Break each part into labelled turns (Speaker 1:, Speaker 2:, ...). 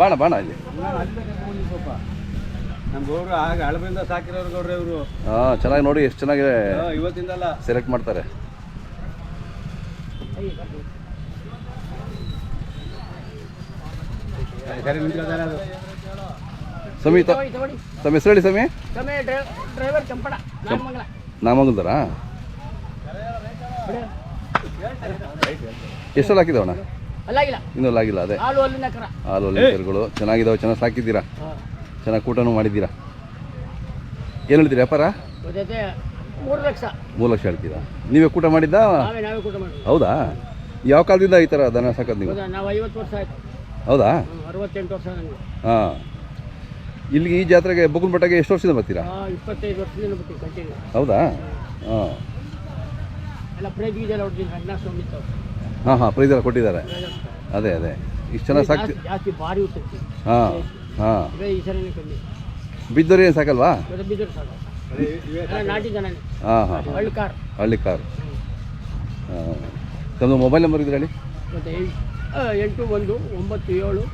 Speaker 1: ಬಾಣ ಬಾಣ
Speaker 2: ಅಲ್ಲಿ ಆಗ ಸಾಕಿರೋರು ಇವರು.
Speaker 1: ಹಾ ಚೆನ್ನಾಗಿ ನೋಡಿ ಎಷ್ಟು ಚೆನ್ನಾಗಿದೆ.
Speaker 2: ಇವತ್ತಿಂದಲ್ಲ.
Speaker 1: ಸೆಲೆಕ್ಟ್ ಮಾಡ್ತಾರೆ. ಸಮೀತ ತಮ್ಮ ಹೆಸರು ಹೇಳಿ ಸಮಿ?
Speaker 3: ಡ್ರೈವರ್
Speaker 1: ನಾಮಂಗಲ್ದಾರಾ ಎಷ್ಟೆಲ್ಲ ಹಾಕಿದವಣ
Speaker 3: ಅಲ್ಲಾಗಿಲ್ಲ
Speaker 1: ಇನ್ನೂ ಆಗಿಲ್ಲ ಅದೇ.
Speaker 3: ಹಾಲು ಅಲ್ಲಿನ ಕರ.
Speaker 1: ಹಾಲು ಕರುಗಳು. ಚೆನ್ನಾಗಿದಾವೆ ಚೆನ್ನಾಗಿ ಸಾಕಿದ್ದೀರಾ? ಚೆನ್ನಾಗಿ ಕೂಟನೂ ಮಾಡಿದ್ದೀರಾ? ಏನು ಹೇಳ್ತೀರಿ ವ್ಯಾಪಾರ?
Speaker 3: ಜೊತೆ ಮೂರು ಲಕ್ಷ.
Speaker 1: ಮೂರು ಲಕ್ಷ ಹೇಳ್ತೀರಾ? ನೀವೇ ಕೂಟ ಮಾಡಿದ್ದ?
Speaker 3: ನಾವೇ ನಾವೇ ಕೂಟ ಮಾಡಿದ್ವಿ
Speaker 1: ಹೌದಾ? ಯಾವ ಕಾಲದಿಂದ ಈ ಥರ ದನ ಸಾಕೋದು ನೀವು?
Speaker 3: ಹೌದಾ ನಾವು ಐವತ್ತು ವರ್ಷ ಆಯ್ತು.
Speaker 1: ಹೌದಾ?
Speaker 3: ಹ್ಮ್, ಅರವತ್ತೆಂಟು ವರ್ಷ ನನಗೆ
Speaker 1: ಹಾಂ. ಇಲ್ಲಿಗೆ ಈ ಜಾತ್ರೆಗೆ ಬೊಕ್ಕನಪೇಟೆಗೆ ಎಷ್ಟು ವರ್ಷದಿಂದ ಬರ್ತೀರಾ?
Speaker 3: ಇಪ್ಪತ್ತೈದು ವರ್ಷದಿಂದ ಬರ್ತೀವಿ ಕಂಟಿನ್ಯೂ.
Speaker 1: ಹೌದಾ? ಹಾಂ
Speaker 3: ಎಲ್ಲ ಪ್ರೈಸ್ ಗೀಜೆಲ್ಲ ಹೊಡ್ತೀನಿ ಹದಿನಾರು ಸಾವಿರ ಇತ್ತು
Speaker 1: ಹಾಂ ಹಾಂ ಪ್ರೈಸ್ ಎಲ್ಲ ಕೊಟ್ಟಿದ್ದಾರೆ. ಅದೇ ಅದೇ. ಇಷ್ಟು ಜನ ಸಾಕ್ತಿ ಹಾಂ ಹಾಂ. ಬಿದ್ದೋರಿ ಏನು ಸಾಕಲ್ವಾ? ಹಾಂ ಹಾಂ
Speaker 3: ಹಳ್ಳಿ ಕಾರ್.
Speaker 1: ಹಳ್ಳಿ ಕಾರ್. ಹಾಂ. ತಮ್ಮದು ಮೊಬೈಲ್ ನಂಬರ್ ಇದ್ರೆ ಹೇಳಿ.
Speaker 3: ಎಂಟು ಒಂದು ಒಂಬತ್ತು ಏಳು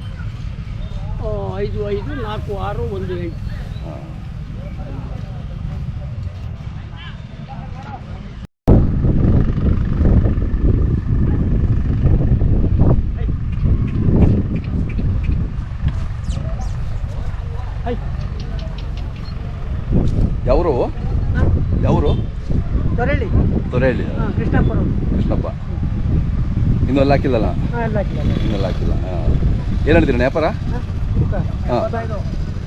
Speaker 3: ಐದು ಐದು ನಾಲ್ಕು ಆರು ಒಂದು ಎಂಟು.
Speaker 1: ಹಾಂ. ಯಾವರು? ಯಾವರು?
Speaker 3: ತೊರೆಳ್ಳಿ. ತೊರೆಳ್ಳಿ.
Speaker 1: ಕೃಷ್ಣಪ್ಪ. ಕೃಷ್ಣಪ್ಪ ಇನ್ನೆಲ್ಲ ಹಾಕಿಲ್ಲಲ್ಲ? ಇನ್ನೆಲ್ಲ ಹಾಕಿಲ್ಲ. ಹಾಂ. ಏನು ಹೇಳ್ತೀರಿ ವ್ಯಾಪಾರ? ಹಾಂ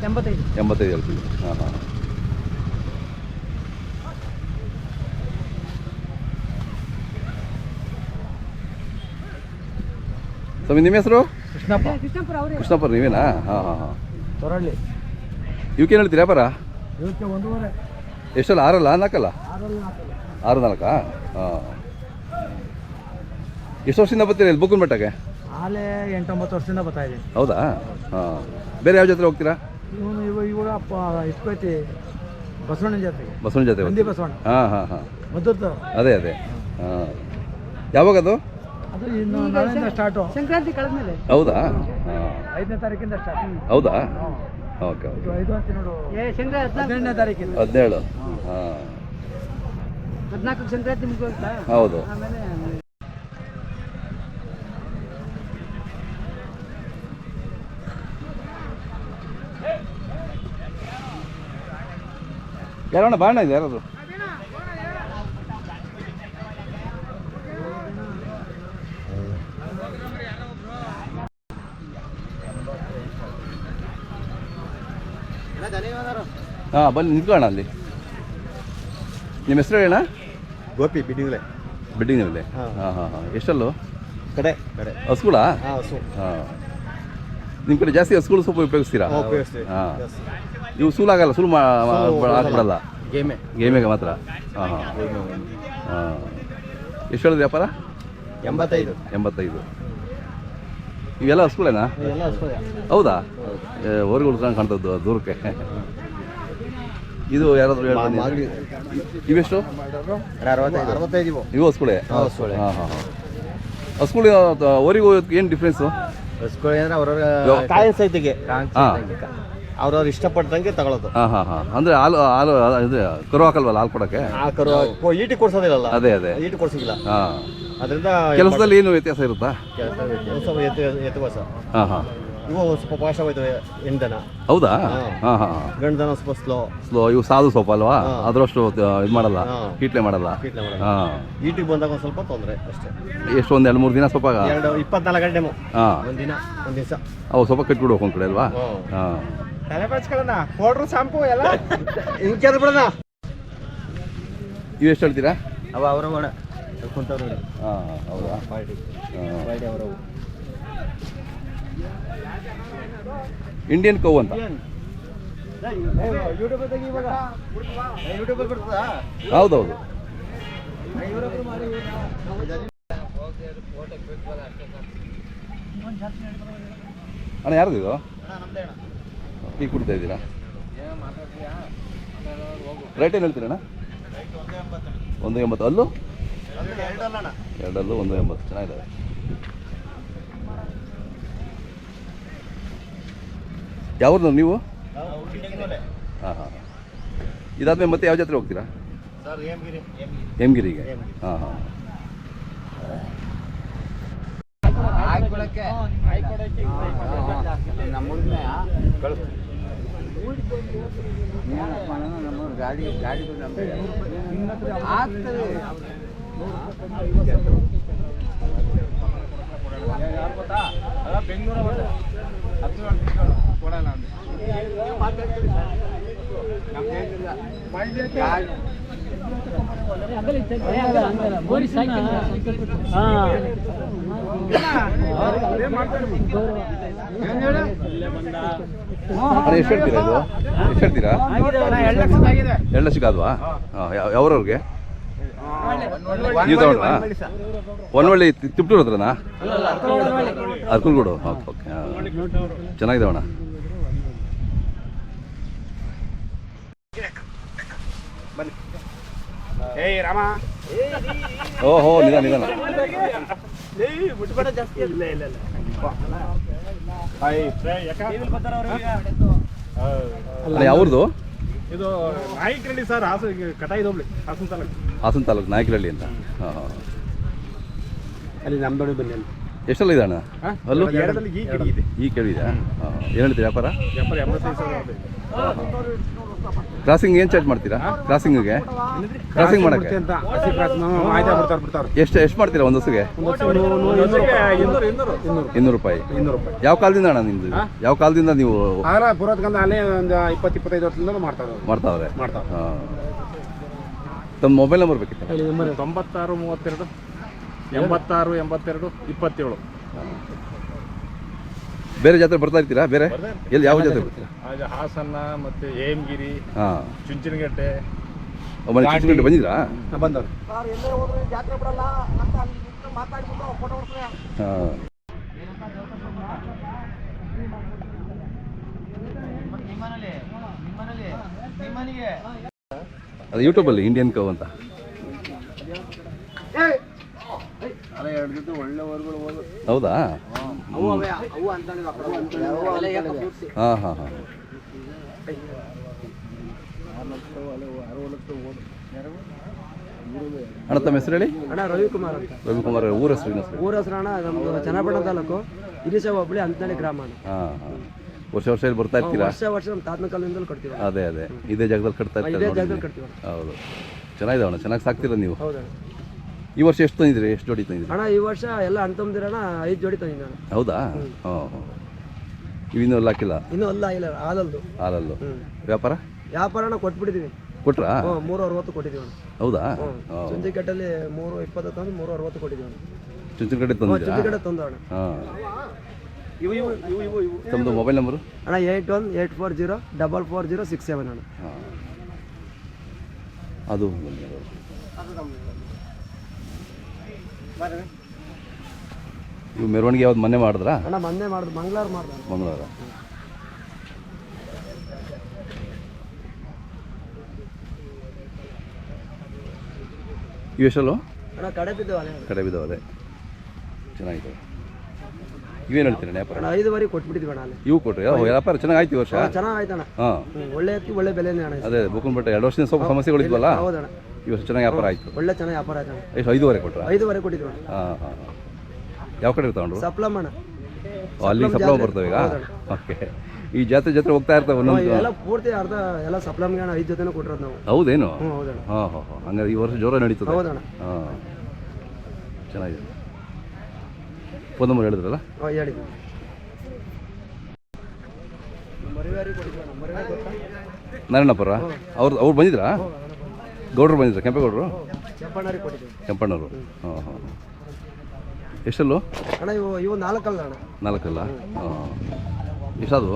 Speaker 3: ಎಂಬತ್ತೈದು.
Speaker 1: ಹೇಳ್ತೀವಿ. ಹಾಂ ಹಾಂ. ಸ್ವಾಮಿ ನಿಮ್ಮ ಹೆಸರು?
Speaker 2: ಕೃಷ್ಣಪ್ಪ.
Speaker 1: ಕೃಷ್ಣಪ್ಪ ನೀವೇನಾ? ಹಾಂ ಹಾಂ ಹಾಂ.
Speaker 2: ತೊರಳ್ಳಿ.
Speaker 1: ಇವಕ್ಕೇನು ಹೇಳ್ತೀರಿ ವ್ಯಾಪಾರ?
Speaker 2: ಇವಕ್ಕೆ ಒಂದೂವರೆ.
Speaker 1: ಎಷ್ಟಲ್ಲ ಆರಲ್ಲ ನಾಲ್ಕಲ್ಲ? ಆರು ನಾಲ್ಕಾ? ಹಾಂ. ಎಷ್ಟು ವರ್ಷದಿಂದ ಬರ್ತೀರಿ ಇಲ್ಲಿ ಬುಕ್ಕನ್ ಬೆಟ್ಟಕ್ಕೆ
Speaker 2: ಆಲೆ ಎಂಟೊಂಬತ್ತು ವರ್ಷದಿಂದ ಬರ್ತಾ ಇದ್ದೀನಿ.
Speaker 1: ಹೌದಾ? ಹಾಂ. ಬೇರೆ ಯಾವ ಜಾತ್ರೆ ಹೋಗ್ತೀರಾ?
Speaker 2: ಇವನು ಇವ ಇವಾಗ ಬಸವಣ್ಣನ ಜಾತ್ರೆಗೆ.
Speaker 1: ಬಸವನ ಜಾತ್ರೆ
Speaker 2: ನಂದಿ ಬಸವಣ್ಣ.
Speaker 1: ಹಾಂ ಹಾಂ ಹಾಂ.
Speaker 2: ಮದ್ದೂರ್ದು.
Speaker 1: ಅದೇ ಅದೇ. ಹಾಂ. ಯಾವಾಗ ಅದು?
Speaker 2: ಅದು ಇನ್ನು ನಾಳೆಯಿಂದ ಸ್ಟಾರ್ಟು
Speaker 3: ಸಂಕ್ರಾಂತಿ ಕಳೆದ್ಮೇಲೆ.
Speaker 1: ಹೌದಾ? ಹಾಂ.
Speaker 2: ಐದನೇ ತಾರೀಕಿಂದ ಸ್ಟಾರ್ಟ್
Speaker 1: ಹೌದಾ? ಓಕೆ
Speaker 2: ಹದಿನೆಂಟನೇ
Speaker 1: ಹದಿನೇಳು. ಹಾಂ.
Speaker 3: ಹದಿನಾಲ್ಕು ಸಂಕ್ರಾಂತಿ
Speaker 1: ಹೌದು.
Speaker 3: ಆಮೇಲೆ
Speaker 1: ಯಾರಣ್ಣ ಬಾಣ ಇದೆ ಯಾರದು? ಹಾಂ ಬನ್ನಿ ನಿಂತ್ಕೊಳ್ಳೋಣ ಅಲ್ಲಿ. ನಿಮ್ಮ ಹೆಸರು ಹೇಳಣ್ಣ?
Speaker 2: ಗೋಪಿ ಬಿಡಿಂಗ್
Speaker 1: ಬಿಲ್ಡಿಂಗ್
Speaker 2: ಹಾ.
Speaker 1: ಹಾಂ. ಹಾಂ ಎಷ್ಟಲ್ಲು?
Speaker 2: ಕಡೆ ಕಡೆ.
Speaker 1: ಹಸ್ಗುಳ
Speaker 2: ಹಾಂ
Speaker 1: ನಿಮ್ಮ ಕಡೆ ಜಾಸ್ತಿ ಹಸ್ಗುಳು ಸ್ವಲ್ಪ ಉಪಯೋಗಿಸ್ತೀರಾ. ಹಾಂ
Speaker 2: Yes.
Speaker 1: ಇವು ಸೂಲಾಗಲ್ಲ ಸುಲು ಮಾ
Speaker 2: ಸೂಲು
Speaker 1: ಹಾಕ್ಬಿಡಲ್ಲ?
Speaker 2: ಗೇಮೆ.
Speaker 1: ಗೇಮಿಗೆ ಮಾತ್ರ? ಹಾಂ ಹಾಂ. ಹಾಂ. ಎಷ್ಟು ಹೇಳಿದ್ರಿ ವ್ಯಾಪಾರ?
Speaker 2: ಎಂಬತ್ತೈದು.
Speaker 1: ಎಂಬತ್ತೈದು. ಇವೆಲ್ಲ ಹಸ್ಗಳೇನಾ? ಹೌದಾ? ಹೊರಗೆ ಉಳ್ಕೊಂಡು ಕಾಣ್ತದ್ದು ದೂರಕ್ಕೆ. ಇದು ಯಾರಾದರೂ ಹೇಳ್ತೀನಿ ಇವೆಷ್ಟು?
Speaker 2: ಇವು.
Speaker 1: ಹಸ್ಗಳೇ?
Speaker 2: ಹಾಂ.
Speaker 1: ಹಾಂ ಹಸ್ಗಳು ಹೊರಗೆ ಏನು ಡಿಫ್ರೆನ್ಸು
Speaker 2: ಹಸುಗಳು ಅಂದ್ರೆ ಅವ್ರವ್ರ ಕಾಯಿನ ಸೈತಿಗೆ.
Speaker 1: ಹಾಂ.
Speaker 2: ಅವ್ರವ್ರು ಇಷ್ಟಪಟ್ಟಂಗೆ ತಗೊಳ್ಳೋದು
Speaker 1: ಹಾಂ ಹಾಂ ಹಾಂ. ಅಂದರೆ ಹಾಲು ಹಾಲು ಇದು ಕರು ಹಾಕಲ್ವಲ್ಲ ಹಾಲು ಕೊಡೋಕ್ಕೆ?
Speaker 2: ಆ ಕರು ಕೊ- ಈಟಿ ಕೊಡ್ಸೋದಿಲ್ಲಲ್ಲ?
Speaker 1: ಅದೇ ಅದೇ.
Speaker 2: ಈಟಿ ಕೊಡ್ಸಿಲ್ಲ.
Speaker 1: ಹಾಂ.
Speaker 2: ಅದರಿಂದ
Speaker 1: ಕೆಲಸದಲ್ಲಿ ಏನು ವ್ಯತ್ಯಾಸ ಇರುತ್ತಾ?
Speaker 2: ಕೆಲಸ ಎತ್ತು ಎತ್ತು ಬಸ
Speaker 1: ಹಾಂ ಹಾಂ.
Speaker 2: ಇವು ಸ್ವಲ್ಪ ಪಾಶ ಹೋಯ್ತವೆ ಹೆಣ್ದನ
Speaker 1: ಹೌದಾ?
Speaker 2: ಹಾಂ.
Speaker 1: ಹಾಂ ಹಾಂ ಹಾಂ.
Speaker 2: ಗಂಡದನ ಸ್ವಲ್ಪ ಸ್ಲೋ
Speaker 1: ಸ್ಲೋ ಇವು ಸಾಧು ಸ್ವಲ್ಪ ಅಲ್ವಾ? ಅದರಷ್ಟು ಇದು ಮಾಡಲ್ಲ. ಕೀಟ್ಲೆ ಮಾಡಲ್ಲ. ಹಾಂ.
Speaker 2: ಈಟಿಗೆ ಬಂದಾಗ ಒಂದು ಸ್ವಲ್ಪ ತೊಂದರೆ ಅಷ್ಟೇ.
Speaker 1: ಎಷ್ಟು ಒಂದು ಎರಡು ಮೂರು ದಿನ ಸ್ವಲ್ಪ
Speaker 2: ಎರಡು ಇಪ್ಪತ್ನಾಲ್ಕು ಗಂಟೆ
Speaker 1: ಹಾಂ.
Speaker 2: ಒಂದಿನ ಒಂದು ದಿವಸ.
Speaker 1: ಅವು ಸ್ವಲ್ಪ ಕಟ್ಬಿಡ್ಬೇಕು ಒಂದು ಕಡೆ ಅಲ್ವಾ. ಹಾಂ.
Speaker 2: ತಲೆ ಬಚ್ಕೊಳ್ಳೋಣ. ಪೌಡ್ರು ಶಾಂಪು ಎಲ್ಲ. ಹಿಂಗೆ ಬಿಡೋಣ
Speaker 1: ಇವು ಎಷ್ಟು ಹೇಳ್ತೀರಾ?
Speaker 2: ಅವ ಅವ್ರ
Speaker 1: ಹಾಂ ಹೌದಾ?
Speaker 2: ಪಾರ್ಟಿ
Speaker 1: ಹಾಂ.
Speaker 2: ಪಾರ್ಟಿ ಅವರವು.
Speaker 1: ಇಂಡಿಯನ್ ಕೌ ಅಂತ? ಹೌದೌದು. ಅಣ್ಣ ಯಾರ್ದು ಇದು? ಟೀ ಕುಡಿತಾ ಇದ್ದೀರಾ? ರೇಟ್ ಏನು ಹೇಳ್ತೀರಣ್ಣ? ಒಂದು ಎಂಬತ್ತು ಅಲ್ಲೂ? ಎರಡಲ್ಲೂ ಒಂದು ಎಂಬತ್ತು ಚೆನ್ನಾಗಿದ್ದಾವೆ ಯಾವ್ದು ನೀವು? ಹಾಂ ಹಾಂ ಇದಾದ್ಮೇಲೆ ಮತ್ತೆ ಯಾವ ಜಾತ್ರೆ ಹೋಗ್ತೀರಾ? ಹೇಮಗಿರಿಗೆ. ಹಾಂ ಹಾಂ.
Speaker 2: ಗಾಡಿ ಗಾಡಿ
Speaker 1: ಎಷ್ಟು ಹೇಳ್ತೀರಾ ಇದು? ಎಷ್ಟು ಹೇಳ್ತೀರಾ? ಎರಡು ಯಾವ್ರವ್ರಿಗೆ? ನೀವು ತಗೊಂಡ್ರಾ? ಒನ್ವಳ್ಳಿ ತಿಪ್ಟೂರ್ ಹತ್ರನಾ? ಅರ್ಕಲ್ಗೂಡು ಓಕೆ ಓಕೆ ಚೆನ್ನಾಗಿದೆ ಅಣ್ಣ. ಓಹೋ ನಿಧಾನ ನಿಧಾನ. ಅಲ್ಲ. ಯಾವ್ದು
Speaker 2: ಇದು ನಾಯಕರಳ್ಳಿ ಸರ್ ಹಾಸು ಕಟಾಯಿದ ಹೋಗ್ಲಿ ಹಾಸನ ತಾಲೂಕು.
Speaker 1: ಹಾಸನ ತಾಲೂಕು ನಾಯಕರಹಳ್ಳಿ ಅಂತ. ಹಾಂ ಹಾಂ.
Speaker 2: ಅಲ್ಲಿ ನಮ್ದೊಳಗೆ ಬನ್ನಿ ಅಲ್ಲಿ
Speaker 1: ಎಷ್ಟೆಲ್ಲ ಇದೆ ಅಣ್ಣ? ಅಲ್ಲೂ?
Speaker 2: ಎರಡರಲ್ಲಿ ಈ ಕಡಿ ಇದೆ.
Speaker 1: ಈ ಕೇಳಿದೆ ಹಾಂ ಏನು ಹೇಳ್ತೀರಿ ವ್ಯಾಪಾರ?
Speaker 2: ವ್ಯಾಪಾರ ಎಂಬತ್ತೈದು ಸಾವಿರ ಇದೆ.
Speaker 1: ಕ್ರಾಸಿಂಗ್ ಏನು ಚಾರ್ಜ್ ಮಾಡ್ತೀರಾ? ಕ್ರಾಸಿಂಗಿಗೆ ಕ್ರಾಸಿಂಗ್ ಮಾಡೋಕ್ಕೆ? ಎಷ್ಟು ಎಷ್ಟು ಮಾಡ್ತೀರಾ ಒಂದು ಹೊಸಿಗೆ?
Speaker 2: ಇನ್ನೂರು
Speaker 1: ರೂಪಾಯಿ.
Speaker 2: ಇನ್ನೂರು ರೂಪಾಯಿ.
Speaker 1: ಯಾವ ಕಾಲದಿಂದ ಅಣ್ಣ ನಿಮ್ದು? ಯಾವ ಕಾಲದಿಂದ ನೀವು ಮಾಡ್ತಾವ್ರೆ? ತಮ್ಮ ಮೊಬೈಲ್ ನಂಬರ್ ಬೇಕಿತ್ತು
Speaker 2: ತೊಂಬತ್ತಾರು ಮೂವತ್ತೆರಡು ಎಂಬತ್ತಾರು ಎಂಬತ್ತೆರಡು ಇಪ್ಪತ್ತೇಳು.
Speaker 1: ಬೇರೆ ಜಾತ್ರೆ ಬರ್ತಾ ಇರ್ತೀರಾ? ಬೇರೆ? ಎಲ್ಲಿ ಯಾವ ಜಾತ್ರೆ ಬರ್ತೀರಾ?
Speaker 2: ಹಾಸನ ಮತ್ತೆ ಹೇಮಗಿರಿ
Speaker 1: ಹಾಂ.
Speaker 2: ಚುಂಚನಗಟ್ಟೆ.
Speaker 1: ಮನೆ ಚಿತ್ರಗಂಟೆ ಬಂದಿದ್ರಾ?
Speaker 2: ಬಂದವ್ರು.
Speaker 1: ಹಾಂ. ಅದು ಯೂಟ್ಯೂಬಲ್ಲಿ ಇಂಡಿಯನ್ ಕವ್ ಅಂತ. ಹೌದಾ? ಹಾಂ ಹಾಂ ಹಾಂ. ಅಣ್ಣ ತಮ್ಮ ಹೆಸರು ಹೇಳಿ?
Speaker 3: ಅಣ್ಣ ರವಿಕುಮಾರ್ ಅಂತ.
Speaker 1: ರವಿಕುಮಾರ್ ಊರ ಹೆಸರು
Speaker 3: ಊರ ಹೆಸರು ಅಣ್ಣ ನಮ್ದು ಚನ್ನಪಟ್ಟಣ ತಾಲೂಕು. ಹಿರಿಸ ಹೋಬಳಿ ಅಂತೇಳಿ ಗ್ರಾಮ ಅಣ್ಣ.
Speaker 1: ಹಾಂ ಹಾಂ. ವರ್ಷ ವರ್ಷ ಇಲ್ಲಿ ಬರ್ತಾ ಇರ್ತೀರಾ?
Speaker 3: ವರ್ಷ ವರ್ಷ ನಮ್ಮ ತಾತನ ಕಾಲದಿಂದಲೂ ಕೊಡ್ತೀವಿ
Speaker 1: ಅದೇ ಅದೇ. ಇದೇ ಜಾಗದಲ್ಲಿ ಕಟ್ತಾ
Speaker 3: ಇರ್ತೀವಿ
Speaker 1: ಇರ್ತಾರೆ.
Speaker 3: ಕಟ್ತೀವಿ
Speaker 1: ಹೌದು. ಚೆನ್ನಾಗಿದೆ ಅಣ್ಣ ಚೆನ್ನಾಗಿ ಸಾಕ್ತೀರಾ ನೀವು?
Speaker 3: ಹೌದಣ್ಣ.
Speaker 1: ಈ ವರ್ಷ ಎಷ್ಟು ತಂದಿದ್ರಿ ಎಷ್ಟು ಜೋಡಿ ತಂದಿದ್ರಿ
Speaker 3: ಅಣ್ಣ ಈ ವರ್ಷ ಎಲ್ಲ ಅಣ್ತಂದಿರಣ್ಣ ಐದು ಜೋಡಿ ತಂದಿದ್ದೆ ಅಣ್ಣ
Speaker 1: ಹೌದಾ ಹಾಂ ಹಾಂ ಇವಿನ್ನೂ ಎಲ್ಲ ಹಾಕಿಲ್ಲ?
Speaker 3: ಇನ್ನೂ ಅಲ್ಲ ಇಲ್ಲ ಹಾಲಲ್ದು.
Speaker 1: ಹಾಲಲ್ಲು. ವ್ಯಾಪಾರ?
Speaker 3: ವ್ಯಾಪಾರನ ಕೊಟ್ಬಿಟ್ಟಿದ್ದೀನಿ
Speaker 1: ಕೊಟ್ರಾ?
Speaker 3: ಮೂರು ಅರವತ್ತು ಕೊಟ್ಟಿದ್ದೀವಿ ಅಣ್ಣ.
Speaker 1: ಹೌದಾ?
Speaker 3: ಚುಂಚಿಕಟ್ಟಲ್ಲಿ ಮೂರು ಇಪ್ಪತ್ತು ತಂದು ಮೂರು ಅರವತ್ತು ಕೊಟ್ಟಿದ್ದೀವಿ ಅಣ್ಣ.
Speaker 1: ಚುಂಚನ ಕಡೆ
Speaker 3: ಹ್ಞೂ
Speaker 1: ತಂದಿದ್ರಾ
Speaker 3: ಚುಂಚಿಕಟ್ಟೆ ತಂದು ಅಣ್ಣ ಇವು ಇವು ಇವು ಇವು ಇವು.
Speaker 1: ತಮ್ಮದು ಮೊಬೈಲ್ ನಂಬರು
Speaker 3: ಅಣ್ಣ eight one eight four zero double four zero six seven ಅಣ್ಣ.
Speaker 1: ಹಾಂ. ಅದು ಇವು ಮೆರವಣಿಗೆ ಯಾವ್ದು ಮೊನ್ನೆ ಮಾಡಿದ್ರಾ?
Speaker 3: ಅಣ್ಣ ಮೊನ್ನೆ ಮಾಡಿದ್ರು ಮಂಗಳವಾರ ಮಾಡ್ದೆ
Speaker 1: ಮಂಗಳವಾರ. ಇವೆಷ್ಟಲ್ಲು
Speaker 3: ಅಣ್ಣ ಕಡೆ ಬಿದ್ದವು ಅಣ್ಣ
Speaker 1: ಕಡೆ ಬಿದ್ದಾವೆ ಚೆನ್ನಾಗಿದೆ ಇವೇನು ಹೇಳ್ತೀರ ವ್ಯಾಪಾರ?
Speaker 3: ಅಣ್ಣ ಐದುವರೆಗೆ ಕೊಟ್ಬಿಟ್ಟಿದ್ವಿ ಅಣ್ಣ ಅಲ್ಲಿ.
Speaker 1: ಇವು ಕೊಟ್ಟರೆ ವ್ಯಾಪಾರ ಚೆನ್ನಾಗಿ ಆಯ್ತು ಈ ವರ್ಷ?
Speaker 3: ಚೆನ್ನಾಗಿ ಅಣ್ಣ.
Speaker 1: ಹಾಂ.
Speaker 3: ಒಳ್ಳೆ ಒಳ್ಳೆ ಬೆಲೆನೇ ಅಣ್ಣ
Speaker 1: ಅದೇ ಬುಕ್ಕನ್ಬಟ್ಟೆ ಎರಡು ವರ್ಷದಿಂದ ಸ್ವಲ್ಪ ಸಮಸ್ಯೆಗಳಿದ್ವಲ್ಲ
Speaker 3: ಹೌದಣ್ಣ
Speaker 1: ಈ ವರ್ಷ ಚೆನ್ನಾಗಿ ವ್ಯಾಪಾರ ಆಯಿತು.
Speaker 3: ಒಳ್ಳೆ ಚೆನ್ನಾಗಿ ವ್ಯಾಪಾರ ಆಯ್ತು
Speaker 1: ಎಷ್ಟು ಐದುವರೆ ಕೊಟ್ಟರು
Speaker 3: ಐದುವರೆ ಕೊಟ್ಟಿದ್ರು ಅಣ್ಣ.
Speaker 1: ಹಾಂ ಹಾಂ ಯಾವ ಕಡೆ ತಗೊಂಡ್ರು?
Speaker 3: ಸಪ್ಲಮ್ ಅಣ್ಣ.
Speaker 1: ಅಲ್ಲಿ ಸಪ್ಲಮ ಬರ್ತವೆ ಈಗ? ಓಕೆ. ಈ ಜಾತ್ರೆ ಜಾತ್ರೆ ಹೋಗ್ತಾ ಇರ್ತವೆ ಒಂದೊಂದು
Speaker 3: ಎಲ್ಲ ಪೂರ್ತಿ ಅರ್ಧ ಎಲ್ಲ ಸಪ್ಲಮ್ಗೆ ಅಣ್ಣ ಐದು ಜೊತೆನೂ ಕೊಟ್ಟರು ನಾವು.
Speaker 1: ಹೌದೇನು?
Speaker 3: ಹ್ಞೂ ಹೌದಣ್ಣ
Speaker 1: ಹಾಂ ಹಾಂ ಹಾಂ. ಹಂಗಾರೆ ಈ ವರ್ಷ ಜೋರ ನಡೀತದೆ.
Speaker 3: ಹೌದಣ್ಣ
Speaker 1: ಹಾಂ. ಚೆನ್ನಾಗಿದೆ. ಫೋನ್ ನಂಬರ್ ಹೇಳಿದ್ರಲ್ಲ?
Speaker 3: ಹಾಂ
Speaker 1: ನಾರಾಯಣಪ್ಪರ ಅವ್ರು ಅವ್ರು ಬಂದಿದ್ರಾ? ಗೌಡ್ರು ಬಂದಿದ್ರು ಕೆಂಪೇಗೌಡರು? ಕೆಂಪಣ್ಣವರು. ಹಾಂ ಹಾಂ ಎಷ್ಟಲ್ಲೂ?
Speaker 3: ಅಣ್ಣ ಇವು ಇವು ನಾಲ್ಕಲ್ಲ ಅಣ್ಣ.
Speaker 1: ನಾಲ್ಕಲ್ಲ? ಹಾಂ. ಎಷ್ಟದು